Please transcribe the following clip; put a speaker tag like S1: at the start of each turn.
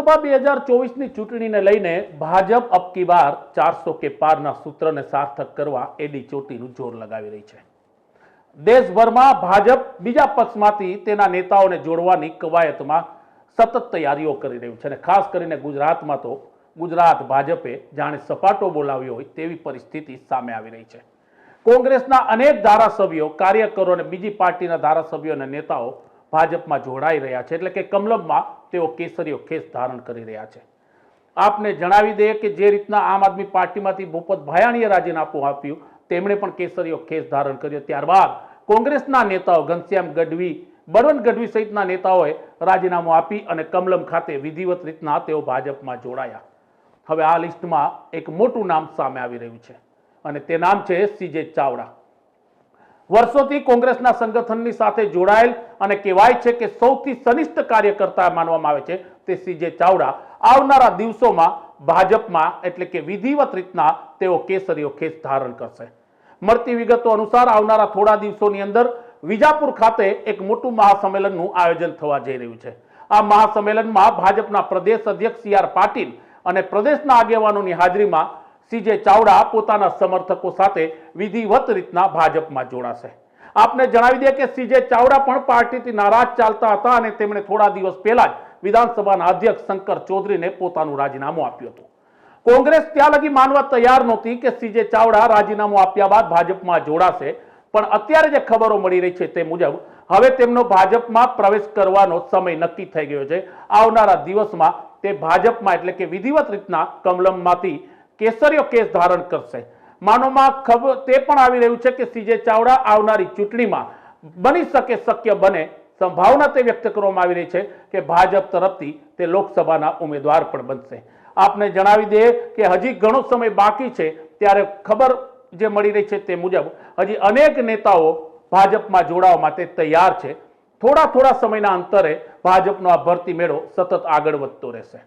S1: લોકસભા બે હજાર ચોવીસની ચૂંટણીને લઈને ભાજપ અબકી બાર ચારસો કે પારના સૂત્રને સાર્થક કરવા એડી ચોટીનું જોર લગાવી રહી છે. દેશભરમાં ભાજપ બીજા પક્ષમાંથી તેના નેતાઓને જોડવાની કવાયતમાં સતત તૈયારીઓ કરી રહ્યું છે અને ખાસ કરીને ગુજરાતમાં તો ગુજરાત ભાજપે જાણે સપાટો બોલાવ્યો હોય તેવી પરિસ્થિતિ સામે આવી રહી છે. કોંગ્રેસના અનેક ધારાસભ્યો, કાર્યકરો અને બીજી પાર્ટીના ધારાસભ્યો અને નેતાઓ ભાજપમાં જોડાઈ રહ્યા છે. એટલે કે કમલમમાં તેઓ કેસરીઓ ખેસ ધારણ કરી રહ્યા છે. આપને જણાવી દઈએ કે જે રીતના આમ આદમી પાર્ટીમાંથી ભૂપત ભાયાણીએ રાજીનામું આપ્યું, તેમણે પણ કેસરીઓ ખેસ ધારણ કર્યો. ત્યારબાદ કોંગ્રેસના નેતાઓ ઘનશ્યામ ગઢવી, બળવંત ગઢવી સહિતના નેતાઓએ રાજીનામું આપી અને કમલમ ખાતે વિધિવત રીતના તેઓ ભાજપમાં જોડાયા. હવે આ લિસ્ટમાં એક મોટું નામ સામે આવી રહ્યું છે અને તે નામ છે સીજે ચાવડા. વર્ષોથી કોંગ્રેસના સંગઠનની સાથે જોડાયેલ અને કહેવાય છે કે સૌથી સનિષ્ઠ કાર્યકર્તા માનવામાં આવે છે તે સીજે ચાવડા. આવનારા દિવસોમાં ભાજપમાં એટલે કે વિધિવત રીતના તેઓ કેસરીઓ ખેસ ધારણ કરશે. મળતી વિગતો અનુસાર આવનારા થોડા દિવસોની અંદર વિજાપુર ખાતે એક મોટું મહાસંમેલનનું આયોજન થવા જઈ રહ્યું છે. આ મહાસંમેલનમાં ભાજપના પ્રદેશ અધ્યક્ષ સી આર પાટીલ અને પ્રદેશના આગેવાનોની હાજરીમાં સીજે ચાવડા પોતાના સમર્થકો સાથે વિધિવત રીતના ભાજપમાં જોડાશે. આપને જણાવી દે કે સીજે ચાવડા પણ પાર્ટીથી નારાજ ચાલતા હતા અને તેમણે થોડા દિવસ પહેલા જ વિધાનસભાના અધ્યક્ષ શંકર ચૌધરીને પોતાનું રાજીનામું આપ્યું હતું. કોંગ્રેસ ત્યાં લગી માનવા તૈયાર નહોતી કે સીજે ચાવડા રાજીનામું આપ્યા બાદ ભાજપમાં જોડાશે, પણ અત્યારે જે ખબરો મળી રહી છે તે મુજબ હવે તેમનો ભાજપમાં પ્રવેશ કરવાનો સમય નક્કી થઈ ગયો છે. આવનારા દિવસમાં તે ભાજપમાં એટલે કે વિધિવત રીતના કમલમમાંથી કેસરીયો કેસ ધારણ કરશે. માનોમાં ખબર તે પણ આવી રહ્યું છે કે સીજે ચાવડા આવનારી ચૂંટણીમાં બની શકે શક્ય બને સંભાવના તે વ્યક્ત કરવામાં આવી રહી છે કે ભાજપ તરફથી તે લોકસભાના ઉમેદવાર પણ બનશે. આપને જણાવી દઈએ કે હજી ઘણો સમય બાકી છે ત્યારે ખબર જે મળી રહી છે તે મુજબ હજી અનેક નેતાઓ ભાજપમાં જોડાવા માટે તૈયાર છે. થોડા થોડા સમયના અંતરે ભાજપનો આ ભરતી મેળો સતત આગળ વધતો રહેશે.